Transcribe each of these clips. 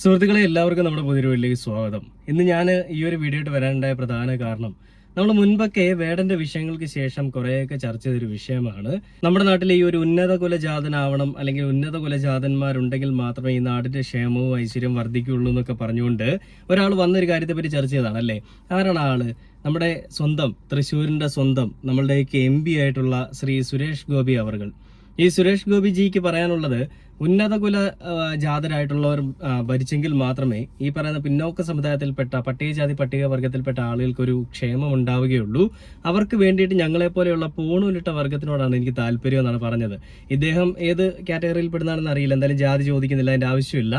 സുഹൃത്തുക്കളെ എല്ലാവർക്കും നമ്മുടെ പുതിയൊരു വീട്ടിലേക്ക് സ്വാഗതം. ഇന്ന് ഞാൻ ഈ ഒരു വീഡിയോ ആയിട്ട് വരാനുണ്ടായ പ്രധാന കാരണം നമ്മൾ മുൻപൊക്കെ വേടന്റെ വിഷയങ്ങൾക്ക് ശേഷം കുറേയൊക്കെ ചർച്ച ചെയ്തൊരു വിഷയമാണ്. നമ്മുടെ നാട്ടിൽ ഈ ഒരു ഉന്നത കുലജാതനാവണം അല്ലെങ്കിൽ ഉന്നത കുലജാതന്മാരുണ്ടെങ്കിൽ മാത്രമേ ഈ നാടിന്റെ ക്ഷേമവും ഐശ്വര്യം വർദ്ധിക്കുള്ളൂ എന്നൊക്കെ പറഞ്ഞുകൊണ്ട് ഒരാൾ വന്നൊരു കാര്യത്തെപ്പറ്റി ചർച്ച ചെയ്താണ് അല്ലേ? ആരാണ് ആൾ? നമ്മുടെ സ്വന്തം തൃശ്ശൂരിന്റെ സ്വന്തം നമ്മളുടെയൊക്കെ എം പി ആയിട്ടുള്ള ശ്രീ സുരേഷ് ഗോപി അവർകൾ. ഈ സുരേഷ് ഗോപിജിക്ക് പറയാനുള്ളത് ഉന്നത കുല ജാതരായിട്ടുള്ളവർ ഭരിച്ചെങ്കിൽ മാത്രമേ ഈ പറയുന്ന പിന്നോക്ക സമുദായത്തിൽപ്പെട്ട പട്ടികജാതി പട്ടികവർഗത്തിൽപ്പെട്ട ആളുകൾക്ക് ഒരു ക്ഷേമം ഉണ്ടാവുകയുള്ളൂ. അവർക്ക് വേണ്ടിയിട്ട് ഞങ്ങളെ പോലെയുള്ള പൂണൂലിട്ട വർഗത്തിനോടാണ് എനിക്ക് താല്പര്യം എന്നാണ് പറഞ്ഞത്. ഇദ്ദേഹം ഏത് കാറ്റഗറിയിൽ പെടുന്നതാണെന്ന് അറിയില്ല. എന്തായാലും ജാതി ചോദിക്കുന്നില്ല അതിന്റെ ആവശ്യമില്ല.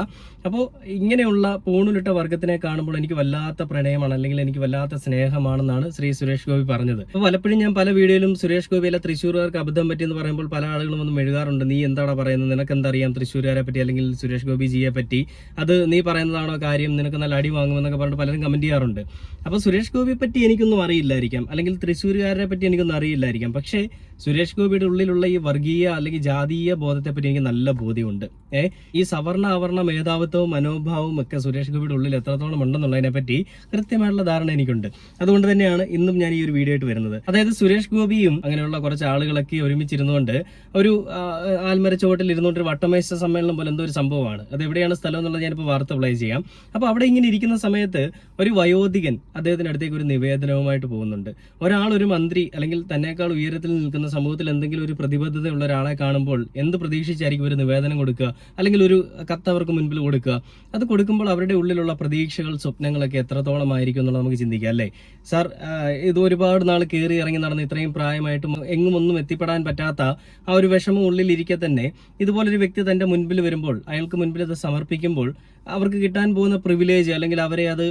അപ്പോൾ ഇങ്ങനെയുള്ള പൂണൂലിട്ട വർഗത്തിനെ കാണുമ്പോൾ എനിക്ക് വല്ലാത്ത പ്രണയമാണ് അല്ലെങ്കിൽ എനിക്ക് വല്ലാത്ത സ്നേഹമാണെന്നാണ് ശ്രീ സുരേഷ് ഗോപി പറഞ്ഞത്. അപ്പോൾ പലപ്പോഴും ഞാൻ പല വീഡിയോയിലും സുരേഷ് ഗോപിയിലെ തൃശ്ശൂർകാർക്ക് അബദ്ധം പറ്റിയെന്ന് പറയുമ്പോൾ പല ആളുകളും ഒന്നും എഴുതാറുണ്ട് നീ എന്താടാ പറയുന്നത്? നിനക്ക് എന്തറിയാം തൃശ്ശൂരുകാരെ പറ്റി അല്ലെങ്കിൽ സുരേഷ് ഗോപി ജിയെ പറ്റി. അത് നീ പറയുന്നതാണോ കാര്യം? നിനക്ക് നല്ല അടി വാങ്ങുമെന്നൊക്കെ പറഞ്ഞിട്ട് പലരും കമന്റ് ചെയ്യാറുണ്ട്. അപ്പോൾ സുരേഷ് ഗോപിയെ പറ്റി എനിക്കൊന്നും അറിയില്ലായിരിക്കാം. അല്ലെങ്കിൽ തൃശ്ശൂരുകാരെ പറ്റി എനിക്കൊന്നും അറിയില്ലായിരിക്കാം. പക്ഷേ സുരേഷ് ഗോപിയുടെ ഉള്ളിലുള്ള ഈ വർഗീയ അല്ലെങ്കിൽ ജാതീയ ബോധത്തെ പറ്റി എനിക്ക് നല്ല ബോധ്യമുണ്ട്. ഏഹ് ഈ സവർണ അവർണ മേധാവിത്വവും മനോഭാവവും ഒക്കെ സുരേഷ് ഗോപിയുടെ ഉള്ളിൽ എത്രത്തോളം ഉണ്ടെന്നുള്ളതിനെ പറ്റി കൃത്യമായിട്ടുള്ള ധാരണ എനിക്കുണ്ട്. അതുകൊണ്ട് തന്നെയാണ് ഇന്നും ഞാൻ ഈ ഒരു വീഡിയോ ആയിട്ട് വരുന്നത്. അതായത് സുരേഷ് ഗോപിയും അങ്ങനെയുള്ള കുറച്ച് ആളുകളൊക്കെ ഒരുമിച്ചിരുന്നുകൊണ്ട് ഒരു ആൽമരച്ചുവട്ടിൽ ആൽമര ചുവട്ടിൽ ഇരുന്നുകൊണ്ട് ഒരു വട്ടമേശ സമ്മേളനം പോലെ എന്തോ ഒരു സംഭവമാണ്. അത് എവിടെയാണ് സ്ഥലം എന്നുള്ളത് ഞാനിപ്പോൾ വാർത്ത പ്ലേ ചെയ്യാം. അപ്പോൾ അവിടെ ഇങ്ങനെ ഇരിക്കുന്ന സമയത്ത് ഒരു വയോധികൻ അദ്ദേഹത്തിന്റെ അടുത്തേക്ക് ഒരു നിവേദനവുമായിട്ട് പോകുന്നുണ്ട്. ഒരാൾ ഒരു മന്ത്രി അല്ലെങ്കിൽ തന്നെക്കാൾ ഉയരത്തിൽ നിൽക്കുന്ന സമൂഹത്തിൽ എന്തെങ്കിലും ഒരു പ്രതിബദ്ധതയുള്ള ഒരാളെ കാണുമ്പോൾ എന്ത് പ്രതീക്ഷിച്ചായിരിക്കും ഒരു നിവേദനം കൊടുക്കുക? അല്ലെങ്കിൽ ഒരു കത്ത് അവർക്ക് മുൻപിൽ കൊടുക്കുക? അത് കൊടുക്കുമ്പോൾ അവരുടെ ഉള്ളിലുള്ള പ്രതീക്ഷകൾ സ്വപ്നങ്ങളൊക്കെ എത്രത്തോളം ആയിരിക്കും എന്നുള്ളത് നമുക്ക് ചിന്തിക്കാം അല്ലേ? സാർ ഇത് ഒരുപാട് നാൾ കയറി ഇറങ്ങി നടന്ന് ഇത്രയും പ്രായമായിട്ടും എങ്ങും ഒന്നും എത്തിപ്പെടാൻ പറ്റാത്ത ആ ഒരു വിഷമം ഉള്ളിലിരിക്കെ തന്നെ ഇതുപോലൊരു വ്യക്തി തന്റെ മുൻപിൽ വരുമ്പോൾ അയാൾക്ക് മുൻപിൽ അത് സമർപ്പിക്കുമ്പോൾ അവർക്ക് കിട്ടാൻ പോകുന്ന പ്രിവിലേജ് അല്ലെങ്കിൽ അവരെ അത്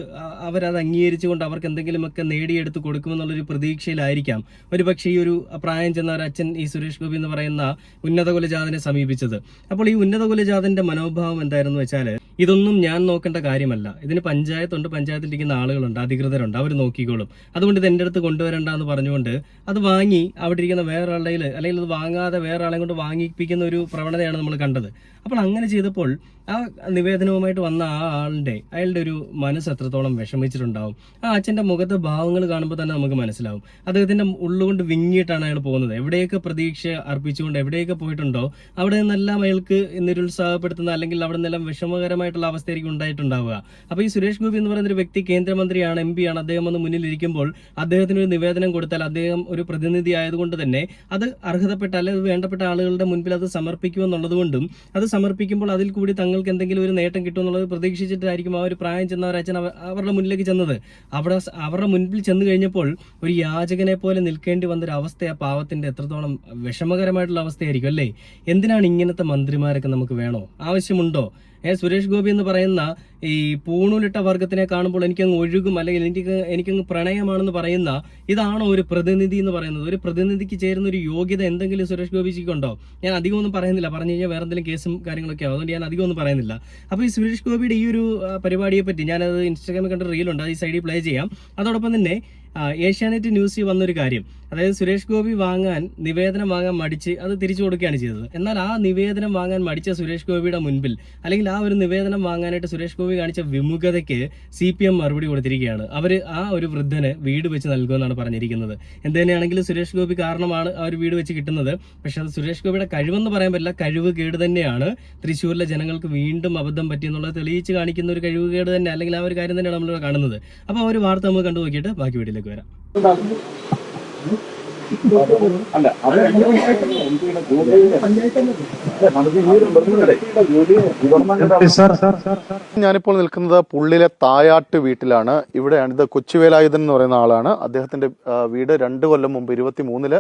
അവരത് അംഗീകരിച്ചുകൊണ്ട് അവർക്ക് എന്തെങ്കിലുമൊക്കെ നേടിയെടുത്ത് കൊടുക്കുമെന്നുള്ളൊരു പ്രതീക്ഷയിലായിരിക്കാം. ഒരു പക്ഷേ ഈ ഒരു പ്രായം ചെന്ന ഒരു അച്ഛൻ ഈ സുരേഷ് ഗോപി എന്ന് പറയുന്ന ഉന്നത കുലജാതനെ സമീപിച്ചത്. അപ്പോൾ ഈ ഉന്നത കുലജാതന്റെ മനോഭാവം എന്തായിരുന്നു വെച്ചാൽ ഇതൊന്നും ഞാൻ നോക്കേണ്ട കാര്യമല്ല. ഇതിന് പഞ്ചായത്തുണ്ട് പഞ്ചായത്തിൽ ഇരിക്കുന്ന ആളുകളുണ്ട് അധികൃതരുണ്ട് അവർ നോക്കിക്കോളും. അതുകൊണ്ട് ഇത് എന്റെ അടുത്ത് കൊണ്ടുവരണ്ട എന്ന് പറഞ്ഞുകൊണ്ട് അത് വാങ്ങി അവിടെ ഇരിക്കുന്ന വേറെ ആളുടെ അല്ലെങ്കിൽ അത് വാങ്ങാതെ വേറെ ആളെ കൊണ്ട് വാങ്ങിപ്പിക്കുന്ന ഒരു പ്രവണതയാണ് നമ്മൾ കണ്ടത്. together. അപ്പോൾ അങ്ങനെ ചെയ്തപ്പോൾ ആ നിവേദനവുമായിട്ട് വന്ന ആ ആളുടെ അയാളുടെ ഒരു മനസ്സ് എത്രത്തോളം വിഷമിച്ചിട്ടുണ്ടാവും. ആ അച്ഛന്റെ മുഖത്തെ ഭാവങ്ങൾ കാണുമ്പോൾ തന്നെ നമുക്ക് മനസ്സിലാവും. അദ്ദേഹത്തിന്റെ ഉള്ളുകൊണ്ട് വിങ്ങിയിട്ടാണ് അയാൾ പോകുന്നത്. എവിടെയൊക്കെ പ്രതീക്ഷ അർപ്പിച്ചുകൊണ്ട് എവിടെയൊക്കെ പോയിട്ടുണ്ടോ അവിടെ നിന്നെല്ലാം അയാൾക്ക് നിരുത്സാഹപ്പെടുത്തുന്ന അല്ലെങ്കിൽ അവിടെ നിന്നെല്ലാം വിഷമകരമായിട്ടുള്ള അവസ്ഥയായിരിക്കും ഉണ്ടായിട്ടുണ്ടാവുക. അപ്പോൾ ഈ സുരേഷ് ഗോപി എന്ന് പറയുന്ന ഒരു വ്യക്തി കേന്ദ്രമന്ത്രിയാണ് എം ആണ് അദ്ദേഹം വന്ന് മുന്നിലിരിക്കുമ്പോൾ അദ്ദേഹത്തിന് ഒരു നിവേദനം കൊടുത്താൽ അദ്ദേഹം ഒരു പ്രതിനിധി ആയതുകൊണ്ട് തന്നെ അത് അർഹതപ്പെട്ട അല്ലെങ്കിൽ വേണ്ടപ്പെട്ട ആളുകളുടെ മുൻപിൽ അത് സമർപ്പിക്കുമെന്നുള്ളത് കൊണ്ടും അത് സമർപ്പിക്കുമ്പോൾ അതിൽ കൂടി തങ്ങൾക്ക് എന്തെങ്കിലും ഒരു നേട്ടം കിട്ടുമെന്നുള്ളത് പ്രതീക്ഷിച്ചിട്ടായിരിക്കും ആ ഒരു പ്രായം ചെന്ന അച്ഛൻ അവരുടെ മുന്നിലേക്ക് ചെന്നത്. അവിടെ അവരുടെ മുൻപിൽ ചെന്ന് കഴിഞ്ഞപ്പോൾ ഒരു യാചകനെ പോലെ നിൽക്കേണ്ടി വന്നൊരു അവസ്ഥ ആ പാവത്തിന്റെ എത്രത്തോളം വിഷമകരമായിട്ടുള്ള അവസ്ഥയായിരിക്കും അല്ലേ? എന്തിനാണ് ഇങ്ങനത്തെ മന്ത്രിമാരൊക്കെ നമുക്ക് വേണോ? ആവശ്യമുണ്ടോ? ഏ സുരേഷ് ഗോപി എന്ന് പറയുന്ന ഈ പൂണൂലിട്ട വർഗത്തിനെ കാണുമ്പോൾ എനിക്കങ്ങ് ഒഴുകും അല്ലെങ്കിൽ എനിക്ക് എനിക്കങ്ങ് പ്രണയമാണെന്ന് പറയുന്ന ഇതാണോ ഒരു പ്രതിനിധി എന്ന് പറയുന്നത്? ഒരു പ്രതിനിധിക്ക് ചേരുന്ന ഒരു യോഗ്യത എന്തെങ്കിലും സുരേഷ് ഗോപിജിക്ക് ഉണ്ടോ ഞാൻ അധികം ഒന്നും പറയുന്നില്ല. പറഞ്ഞു കഴിഞ്ഞാൽ വേറെ എന്തെങ്കിലും കേസും കാര്യങ്ങളൊക്കെ ആവും അതുകൊണ്ട് ഞാൻ അധികം ഒന്നും പറയുന്നില്ല. അപ്പോൾ ഈ സുരേഷ് ഗോപിയുടെ ഈ ഒരു പരിപാടിയെ പറ്റി ഞാനത് ഇൻസ്റ്റാഗ്രാമിൽ കണ്ട റീലുണ്ട്. അത് ഈ സൈഡിൽ പ്ലേ ചെയ്യാം. അതോടൊപ്പം തന്നെ ഏഷ്യാനെറ്റ് ന്യൂസിൽ വന്നൊരു കാര്യം. അതായത് സുരേഷ് ഗോപി വാങ്ങാൻ നിവേദനം വാങ്ങാൻ മടിച്ച് അത് തിരിച്ചു കൊടുക്കുകയാണ് ചെയ്തത്. എന്നാൽ ആ നിവേദനം വാങ്ങാൻ മടിച്ച സുരേഷ് ഗോപിയുടെ മുൻപിൽ അല്ലെങ്കിൽ ആ ഒരു നിവേദനം വാങ്ങാനായിട്ട് സുരേഷ് ഗോപി കാണിച്ച വിമുഖതയ്ക്ക് സി പി എം മറുപടി കൊടുത്തിരിക്കുകയാണ്. അവർ ആ ഒരു വൃദ്ധന് വീട് വെച്ച് നൽകുമെന്നാണ് പറഞ്ഞിരിക്കുന്നത്. എന്ത് തന്നെയാണെങ്കിലും സുരേഷ് ഗോപി കാരണമാണ് ആ ഒരു വീട് വെച്ച് കിട്ടുന്നത്. പക്ഷെ അത് സുരേഷ് ഗോപിയുടെ കഴിവെന്ന് പറയാൻ പറ്റില്ല. കഴിവ് കേട് തന്നെയാണ്. തൃശ്ശൂരിലെ ജനങ്ങൾക്ക് വീണ്ടും അബദ്ധം പറ്റി എന്നുള്ളത് തെളിയിച്ച് കാണിക്കുന്ന ഒരു കഴിവ് കേട് തന്നെ അല്ലെങ്കിൽ ആ ഒരു കാര്യം തന്നെയാണ് നമ്മൾ കാണുന്നത്. അപ്പോൾ ആ ഒരു വാർത്ത നമുക്ക് കണ്ടു നോക്കിയിട്ട് ബാക്കി വീട്ടിലേക്ക് വരാം. അല്ല അത് ഞാനിപ്പോൾ നിൽക്കുന്നത് പുള്ളിലെ തായാട്ട് വീട്ടിലാണ്. ഇവിടെയാണ് ഇത് കൊച്ചുവേലായുധൻ എന്ന് പറയുന്ന ആളാണ്. അദ്ദേഹത്തിന്റെ വീട് രണ്ട് കൊല്ലം മുമ്പ് ഇരുപത്തി മൂന്നിൽ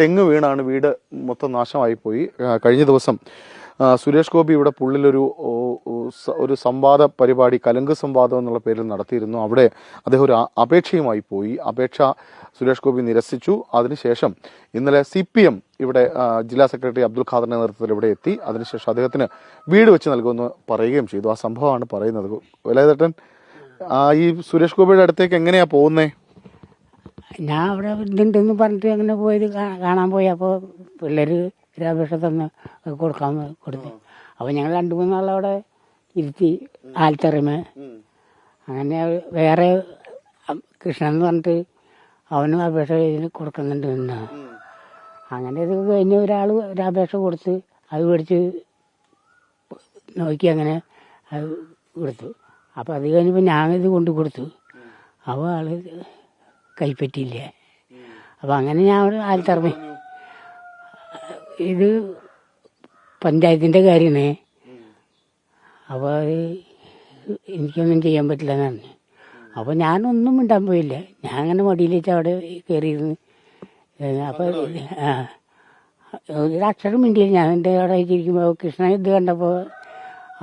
തെങ്ങ് വീണാണ് വീട് മൊത്തം നാശമായി പോയി കഴിഞ്ഞ ദിവസം സുരേഷ് ഗോപി ഇവിടെ പുള്ളിലൊരു ഒരു സംവാദ പരിപാടി കലങ്ക് സംവാദം എന്നുള്ള പേരിൽ നടത്തിയിരുന്നു. അവിടെ അദ്ദേഹം ഒരു അപേക്ഷയുമായി പോയി. അപേക്ഷ സുരേഷ് ഗോപി നിരസിച്ചു. അതിനുശേഷം ഇന്നലെ സി പി എം ഇവിടെ ജില്ലാ സെക്രട്ടറി അബ്ദുൽ ഖാദറിന്റെ നേതൃത്വത്തിൽ ഇവിടെ എത്തി. അതിനുശേഷം അദ്ദേഹത്തിന് വീട് വെച്ച് നൽകുമെന്ന് പറയുകയും ചെയ്തു. ആ സംഭവമാണ് പറയുന്നത്. വേലായുധേട്ടൻ ആ ഈ സുരേഷ് ഗോപിയുടെ അടുത്തേക്ക് എങ്ങനെയാ പോകുന്നേ? ഞാൻ അവിടെ ഇതുണ്ടെന്ന് പറഞ്ഞിട്ട് അങ്ങനെ പോയത് കാണാൻ പോയി. അപ്പോൾ പിള്ളേർ ഒരു അപേക്ഷ തന്ന് കൊടുക്കാൻ കൊടുത്തു. അപ്പോൾ ഞങ്ങൾ രണ്ടു മൂന്നാളവിടെ ഇരുത്തി ആൽത്തറിമ. അങ്ങനെ വേറെ കൃഷ്ണൻ എന്ന് പറഞ്ഞിട്ട് അവനും അപേക്ഷ ഇതിന് കൊടുക്കുന്നുണ്ട് എന്നാ. അങ്ങനെ ഇത് കഴിഞ്ഞ് ഒരാൾ ഒരു അപേക്ഷ കൊടുത്ത് അത് മേടിച്ച് നോക്കി അങ്ങനെ അത് കൊടുത്തു. അപ്പോൾ അത് കഴിഞ്ഞപ്പോൾ ഞാനിത് കൊണ്ട് കൊടുത്തു. അപ്പോൾ ആൾ കൈപ്പറ്റിയില്ല. അപ്പോൾ അങ്ങനെ ഞാൻ അവിടെ ആൽത്തറമേ. ഇത് പഞ്ചായത്തിന്റെ കാര്യമേ. അപ്പോൾ അത് എനിക്കൊന്നും ചെയ്യാൻ പറ്റില്ല എന്ന് പറഞ്ഞു അപ്പോൾ ഞാനൊന്നും മിണ്ടാൻ പോയില്ല. ഞാൻ അങ്ങനെ മടിയിലേറ്റ് അവിടെ കയറിയിരുന്നു അപ്പോൾ ആ ഒരു അക്ഷരം മിണ്ടിയില്ല. ഞാൻ എന്റെ അവിടെ ഇരിക്കുമ്പോൾ കൃഷ്ണ ഇത് കണ്ടപ്പോൾ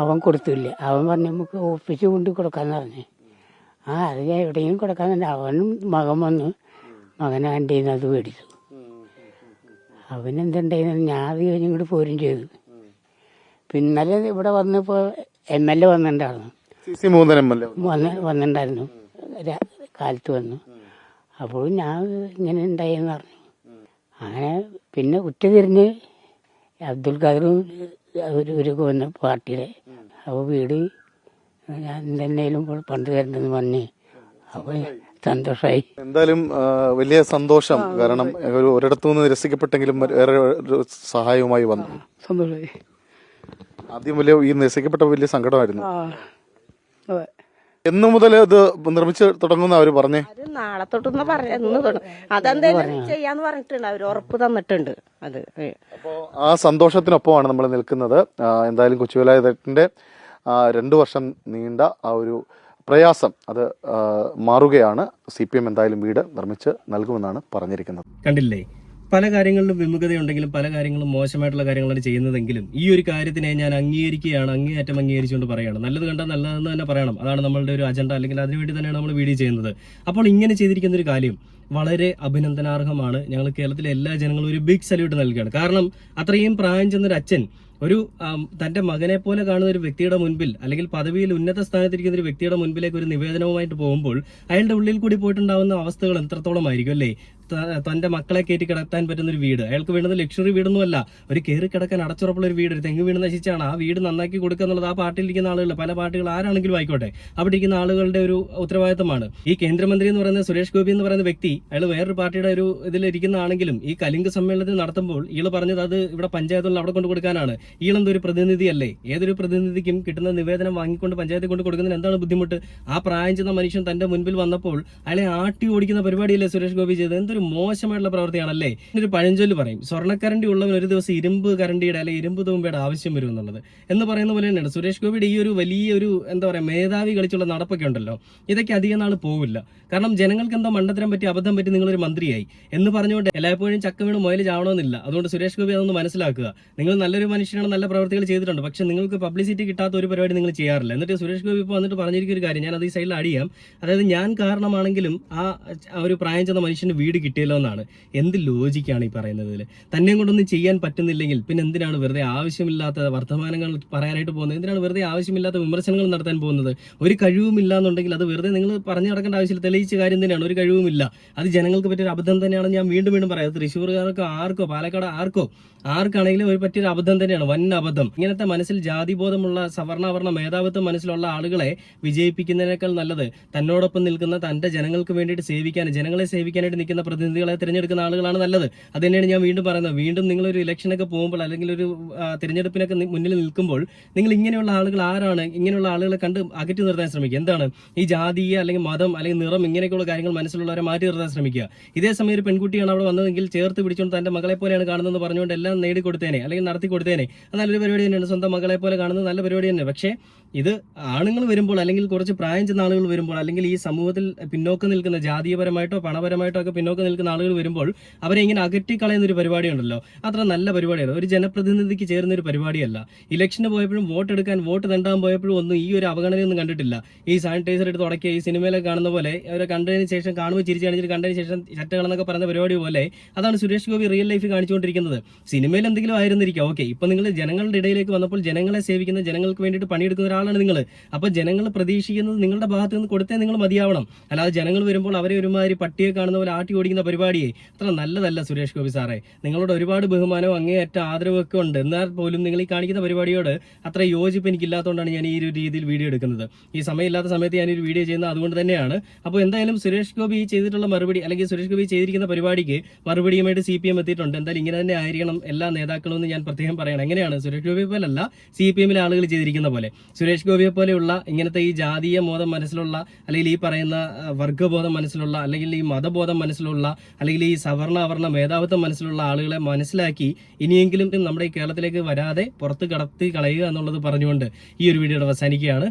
അവൻ കൊടുത്തില്ല. അവൻ പറഞ്ഞു നമുക്ക് ഓഫീസിൽ കൊണ്ട് കൊടുക്കാമെന്ന് പറഞ്ഞു. ആ അത് ഞാൻ എവിടെയെങ്കിലും കൊടുക്കാമെന്ന് അവനും മകൻ വന്നു. മകനെ എന്റെ നിന്ന് അത് മേടിച്ചു. അവനെന്തുണ്ടായിരുന്നു ഞാൻ അത് കഴിഞ്ഞ് ഇങ്ങോട്ട് പോരും ചെയ്തു. പിന്നലെ ഇവിടെ വന്നപ്പോൾ എം എൽ എ വന്നിട്ടുണ്ടായിരുന്നു. സി സി മൂന്നൻ എം എൽ എ വന്ന്. വന്നിട്ടുണ്ടായിരുന്നു രാ- കാലത്ത് വന്നു. അപ്പോൾ ഞാൻ ഇങ്ങനെ ഉണ്ടായെന്ന് പറഞ്ഞു. അങ്ങനെ പിന്നെ ഉച്ചതിരിഞ്ഞ് അബ്ദുൽ ഖാദറും ഒരു ഒരു വന്ന പാർട്ടിയിലെ അപ്പോൾ വീട് ഞാൻ എന്തെങ്കിലും പണ്ട് തരണ്ടെന്ന് പറഞ്ഞു അപ്പോൾ സന്തോഷമായി എന്തായാലും ആ, വലിയ സന്തോഷം. കാരണം ഒരു ഒരിടത്തു നിന്ന് നിരസിക്കപ്പെട്ടെങ്കിലും മറ്റ് വേറെ ഒരു സഹായവുമായി വന്നു. സന്തോഷമായി ആദ്യം വലിയ ഈ നിരസിക്കപ്പെട്ട വലിയ സങ്കടമായിരുന്നു. എന്നു മുതൽ ഇത് നിർമ്മിച്ച് തുടങ്ങുന്ന അവർ പറഞ്ഞേ? അത് നാളെ തൊട്ടെന്ന് പറഞ്ഞു അതെന്തായാലും ചെയ്യാന്ന് പറഞ്ഞിട്ടുണ്ട്. അവർ ഉറപ്പ് തന്നിട്ടുണ്ട്. അത് അപ്പോൾ ആ സന്തോഷത്തിനൊപ്പമാണ് നമ്മൾ നിൽക്കുന്നത്. ആ, എന്തായാലും കൊച്ചുവേലായുധത്തിന്റെ രണ്ടു വർഷം നീണ്ട ആ ഒരു പ്രയാസം അത് ആ, മാറുകയാണ്. സി പി എം എന്തായാലും വീട് നിർമ്മിച്ച് നൽകുമെന്നാണ് പറഞ്ഞിരിക്കുന്നത്. കണ്ടില്ലേ? പല കാര്യങ്ങളിലും വിമുഖതയുണ്ടെങ്കിലും പല കാര്യങ്ങളും മോശമായിട്ടുള്ള കാര്യങ്ങളാണ് ചെയ്യുന്നതെങ്കിലും ഈ ഒരു കാര്യത്തിനെ ഞാൻ അംഗീകരിക്കുകയാണ് അങ്ങേയറ്റം അംഗീകരിച്ചുകൊണ്ട് പറയുകയാണ്. നല്ലത് കണ്ടാൽ നല്ലതെന്ന് തന്നെ പറയണം. അതാണ് നമ്മളുടെ ഒരു അജണ്ട അല്ലെങ്കിൽ അതിനുവേണ്ടി തന്നെയാണ് നമ്മൾ വീഡിയോ ചെയ്യുന്നത്. അപ്പോൾ ഇങ്ങനെ ചെയ്തിരിക്കുന്ന ഒരു കാര്യം വളരെ അഭിനന്ദനാർഹമാണ്. ഞങ്ങൾ കേരളത്തിലെ എല്ലാ ജനങ്ങളും ഒരു ബിഗ് സല്യൂട്ട് നൽകുകയാണ്. കാരണം അത്രയും പ്രായം ചെന്നൊരു അച്ഛൻ ഒരു തന്റെ മകനെ പോലെ കാണുന്ന ഒരു വ്യക്തിയുടെ മുൻപിൽ അല്ലെങ്കിൽ പദവിയിൽ ഉന്നത സ്ഥാനത്തിരിക്കുന്ന ഒരു വ്യക്തിയുടെ മുൻപിലേക്ക് ഒരു നിവേദനവുമായിട്ട് പോകുമ്പോൾ അയാളുടെ ഉള്ളിൽ കൂടി പോയിട്ടുണ്ടാവുന്ന അവസ്ഥകൾ എത്രത്തോളം ആയിരിക്കും അല്ലേ? തന്റെ മക്കളെ കയറ്റി കിടത്താൻ പറ്റുന്ന ഒരു വീട്. അയാൾക്ക് വേണ്ടത് ലക്ഷറി വീടൊന്നുമല്ല. ഒരു കയറി കിടക്കാൻ അടച്ചുറപ്പുള്ള ഒരു വീട് ഒരു തെങ്ങ് വീട് നശിച്ചാണ് ആ വീട് നന്നാക്കി കൊടുക്കുക എന്നുള്ളത് ആ പാർട്ടിയിലിരിക്കുന്ന ആളുകൾ പല പാർട്ടികൾ ആരാണെങ്കിലും ആയിക്കോട്ടെ. അവിടെ ഇരിക്കുന്ന ആളുകളുടെ ഒരു ഉത്തരവാദിത്തമാണ്. ഈ കേന്ദ്രമന്ത്രി എന്ന് പറയുന്ന സുരേഷ് ഗോപി എന്ന് പറയുന്ന വ്യക്തി അയാൾ വേറൊരു പാർട്ടിയുടെ ഒരു ഇതിൽ ഇരിക്കുന്ന ആണെങ്കിലും ഈ കലിംഗ സമ്മേളനത്തിൽ നടത്തുമ്പോൾ ഇയാൾ പറഞ്ഞത് അത് ഇവിടെ പഞ്ചായത്തുകളിൽ അവിടെ കൊണ്ട് കൊടുക്കാനാണ്. ഇയാളെന്തോ ഒരു പ്രതിനിധിയല്ലേ? ഏതൊരു പ്രതിനിധിക്കും കിട്ടുന്ന നിവേദനം വാങ്ങിക്കൊണ്ട് പഞ്ചായത്തിൽ കൊണ്ട് കൊടുക്കുന്നതിന് എന്താണ് ബുദ്ധിമുട്ട്? ആ പ്രായം ചെന്ന മനുഷ്യൻ തന്റെ മുൻപിൽ വന്നപ്പോൾ അയാളെ ആട്ടി ഓടിക്കുന്ന പരിപാടിയല്ലേ സുരേഷ് ഗോപി ചെയ്തത്? എന്തൊരു മോശമായിട്ടുള്ള പ്രവൃത്തിയാണല്ലേ? ഒരു പഴഞ്ചൊല്ല് പറയും സ്വർണക്കരണ്ടി ഉള്ളവൻ ഒരു ദിവസം ഇരുമ്പ് കരണ്ടിയുടെ അല്ലെങ്കിൽ ഇരുമ്പ് തൂമ്പയുടെ ആവശ്യം വരും എന്നുള്ളത്. എന്ന് പറയുന്ന പോലെ തന്നെയാണ് സുരേഷ് ഗോപിയുടെ ഈ ഒരു വലിയ ഒരു എന്താ പറയുക മേധാവി കളിച്ചുള്ള നടപ്പൊക്കെ ഉണ്ടല്ലോ. ഇതൊക്കെ അധികം നാൾ പോവില്ല. കാരണം ജനങ്ങൾക്ക് എന്തോ മണ്ടത്തരം പറ്റി അബദ്ധം പറ്റി നിങ്ങളൊരു മന്ത്രിയായി. എന്ന് പറഞ്ഞുകൊണ്ട് എല്ലായ്പ്പോഴും ചക്ക വീണ് മുയൽ ചാവണമെന്നില്ല. അതുകൊണ്ട് സുരേഷ് ഗോപി അതൊന്ന് മനസ്സിലാക്കുക. നിങ്ങൾ നല്ലൊരു മനുഷ്യനാണ് നല്ല പ്രവർത്തികൾ ചെയ്തിട്ടുണ്ട്. പക്ഷെ നിങ്ങൾക്ക് പബ്ലിസിറ്റി കിട്ടാത്ത ഒരു പരിപാടി നിങ്ങൾ ചെയ്യാറില്ല. എന്നിട്ട് സുരേഷ് ഗോപി ഇപ്പോൾ വന്നിട്ട് പറഞ്ഞിരിക്കുന്ന ഒരു കാര്യം ഞാൻ അത് ഈ സൈഡിൽ അടിയാം. അതായത് ഞാൻ കാരണമാണെങ്കിലും ആ ഒരു പ്രായം ചെന്ന മനുഷ്യന് വീട് കിട്ടിയല്ലോ എന്നാണ്. എന്ത് ലോജിക്കാണ് ഈ പറയുന്നതിൽ തന്നെ കൊണ്ടൊന്നും ചെയ്യാൻ പറ്റുന്നില്ലെങ്കിൽ പിന്നെ എന്തിനാണ് വെറുതെ ആവശ്യമില്ലാത്ത വർത്തമാനങ്ങൾ പറയാനായിട്ട് പോകുന്നത്? എന്തിനാണ് വെറുതെ ആവശ്യമില്ലാത്ത വിമർശനങ്ങൾ നടത്താൻ പോകുന്നത്? ഒരു കഴിവുമില്ല എന്നുണ്ടെങ്കിൽ അത് വെറുതെ നിങ്ങൾ പറഞ്ഞു നടക്കേണ്ട ആവശ്യമില്ല. തെളിയിച്ച കാര്യം തന്നെയാണ്. ഒരു കഴിവുമില്ല. അത് ജനങ്ങൾക്ക് പറ്റിയൊരു അബദ്ധം തന്നെയാണ് ഞാൻ വീണ്ടും വീണ്ടും പറയാം. തൃശ്ശൂർകാർക്കോ ആർക്കോ പാലക്കാട് ആർക്കോ ആർക്കാണെങ്കിലും ഒരു പറ്റിയൊരു അബദ്ധം തന്നെയാണ്. വൻ അബദ്ധം. ഇങ്ങനത്തെ മനസ്സിൽ ജാതിബോധമുള്ള സവർണാവർണ മേധാവിത്വം മനസ്സിലുള്ള ആളുകളെ വിജയിപ്പിക്കുന്നതിനേക്കാൾ നല്ലത് തന്നോടൊപ്പം നിൽക്കുന്ന തന്റെ ജനങ്ങൾക്ക് വേണ്ടിയിട്ട് സേവിക്കാൻ ജനങ്ങളെ സേവിക്കാനായിട്ട് നിൽക്കുന്ന പ്രതിനിധികളെ തിരഞ്ഞെടുക്കുന്ന ആളുകളാണ് നല്ലത്. അത് തന്നെയാണ് ഞാൻ വീണ്ടും പറയുന്നത്. വീണ്ടും നിങ്ങൾ ഒരു ഇലക്ഷനൊക്കെ പോകുമ്പോൾ അല്ലെങ്കിൽ ഒരു തിരഞ്ഞെടുപ്പിനൊക്കെ മുന്നിൽ നിൽക്കുമ്പോൾ നിങ്ങൾ ഇങ്ങനെയുള്ള ആളുകൾ ആരാണ്? ഇങ്ങനെയുള്ള ആളുകളെ കണ്ട് അകറ്റി നിർത്താൻ ശ്രമിക്കുക. എന്താണ്? ഈ ജാതീയ അല്ലെങ്കിൽ മതം അല്ലെങ്കിൽ നിറം ഇങ്ങനെയൊക്കെയുള്ള കാര്യങ്ങൾ മനസ്സിലുള്ളവരെ മാറ്റി നിർത്താൻ ശ്രമിക്കുക. ഇതേ സമയം ഒരു പെൺകുട്ടിയാണ് അവിടെ വന്നതെങ്കിൽ ചേർത്ത് പിടിച്ചുകൊണ്ട് തന്റെ മകളെ പോലെയാണ് കാണുന്നതെന്ന് പറഞ്ഞുകൊണ്ട് എല്ലാം നേടിക്കൊടുത്തേനെ അല്ലെങ്കിൽ നടത്തി കൊടുത്തേനെ അത് നല്ലൊരു പരിപാടി തന്നെയാണ്. സ്വന്തം മകളെ പോലെ കാണുന്നത് നല്ല പരിപാടി തന്നെ. പക്ഷേ ഇത് ആണുങ്ങൾ വരുമ്പോൾ അല്ലെങ്കിൽ കുറച്ച് പ്രായം ചെന്ന ആളുകൾ വരുമ്പോൾ അല്ലെങ്കിൽ ഈ സമൂഹത്തിൽ പിന്നോക്കം നിൽക്കുന്ന ജാതീയപരമായിട്ടോ പണപരമായിട്ടോ ഒക്കെ പിന്നോക്കം നിൽക്കുന്ന ആളുകൾ വരുമ്പോൾ അവരെ ഇങ്ങനെ അകറ്റിക്കളയുന്ന ഒരു പരിപാടി ഉണ്ടല്ലോ അത്ര നല്ല പരിപാടിയാണ് ഒരു ജനപ്രതിനിധിക്ക് ചേരുന്ന ഒരു പരിപാടിയല്ല. ഇലക്ഷന് പോയപ്പോഴും വോട്ട് എടുക്കാൻ വോട്ട് തണ്ടാൻ പോയപ്പോഴും ഒന്നും ഈ ഒരു അവഗണനയൊന്നും കണ്ടിട്ടില്ല. ഈ സാനിറ്റൈസർ എടുത്ത് തുടക്കിയ ഈ സിനിമയിലൊക്കെ കാണുന്ന പോലെ അവരെ കണ്ടതിന് ശേഷം കാണുമ്പോൾ ചിരിച്ചു കാണിച്ചിട്ട് കണ്ടതിന് ശേഷം ചട്ടകളെന്നൊക്കെ പറയുന്ന പരിപാടി പോലെ അതാണ് സുരേഷ് ഗോപി റിയൽ ലൈഫിൽ കാണിച്ചുകൊണ്ടിരിക്കുന്നത്. സിനിമയിൽ എന്തെങ്കിലും ആയിരുന്നിരിക്കാം. ഓക്കെ ഇപ്പൊ നിങ്ങൾ ജനങ്ങളുടെ ഇടയിലേക്ക് വന്നപ്പോൾ ജനങ്ങളെ സേവിക്കുന്ന ജനങ്ങൾക്ക് വേണ്ടിയിട്ട് പണിയെടുക്കുന്ന ഒരാളാണ് നിങ്ങൾ അപ്പോൾ ജനങ്ങൾ പ്രതീക്ഷിക്കുന്നത് നിങ്ങളുടെ ഭാഗത്ത് നിന്ന് കൊടുത്തേ നിങ്ങൾ മതിയാവണം. അല്ലാതെ ജനങ്ങൾ വരുമ്പോൾ അവരെ ഒരുമാതിരി പട്ടിയെ കാണുന്ന പോലെ ആട്ടി ഓടിക്കുന്ന പരിപാടിയെ. അത്ര നല്ലതല്ല സുരേഷ് ഗോപി സാറേ. നിങ്ങളോട് ഒരുപാട് ബഹുമാനവും അങ്ങേയറ്റ ആദരവൊക്കെ ഉണ്ട്. എന്നാൽ പോലും നിങ്ങൾ ഈ കാണിക്കുന്ന പരിപാടിയോട് അത്ര യോജിപ്പ് എനിക്കില്ലാത്തതുകൊണ്ടാണ് ഞാൻ ഈ ഒരു രീതിയിൽ വീഡിയോ എടുക്കുന്നത്. ഈ സമയമില്ലാത്ത സമയത്ത് ഞാൻ ഒരു വീഡിയോ ചെയ്യുന്നത് അതുകൊണ്ട് തന്നെയാണ്. അപ്പോൾ എന്തായാലും സുരേഷ് ഗോപി ഈ ചെയ്തിട്ടുള്ള മറുപടി അല്ലെങ്കിൽ സുരേഷ് ഗോപി ചെയ്തിരിക്കുന്ന പരിപാടിക്ക് മറുപടിയുമായിട്ട് സി പി എം എത്തിയിട്ടുണ്ട്. എന്തായാലും ഇങ്ങനെ തന്നെ ആയിരിക്കണം എല്ലാ നേതാക്കളും എന്ന് ഞാൻ പ്രത്യേകം പറയണം. എങ്ങനെയാണ്? സുരേഷ് ഗോപി പോലല്ല സി പി എമ്മിലെ ആളുകൾ ചെയ്തിരിക്കുന്ന പോലെ. സുരേഷ് ഗോപിയെ പോലെയുള്ള ഇങ്ങനത്തെ ഈ ജാതീയ ബോധം മനസ്സിലുള്ള അല്ലെങ്കിൽ ഈ പറയുന്ന വർഗബോധം മനസ്സിലുള്ള അല്ലെങ്കിൽ ഈ മതബോധം മനസ്സിലുള്ള അല്ലെങ്കിൽ ഈ സവർണ അവർണ മേധാവിത്വം മനസ്സിലുള്ള ആളുകളെ മനസ്സിലാക്കി ഇനിയെങ്കിലും നമ്മുടെ ഈ കേരളത്തിലേക്ക് വരാതെ പുറത്ത് കടത്തി കളയുക എന്നുള്ളത് പറഞ്ഞുകൊണ്ട് ഈ ഒരു വീഡിയോ അവസാനിക്കുകയാണ്.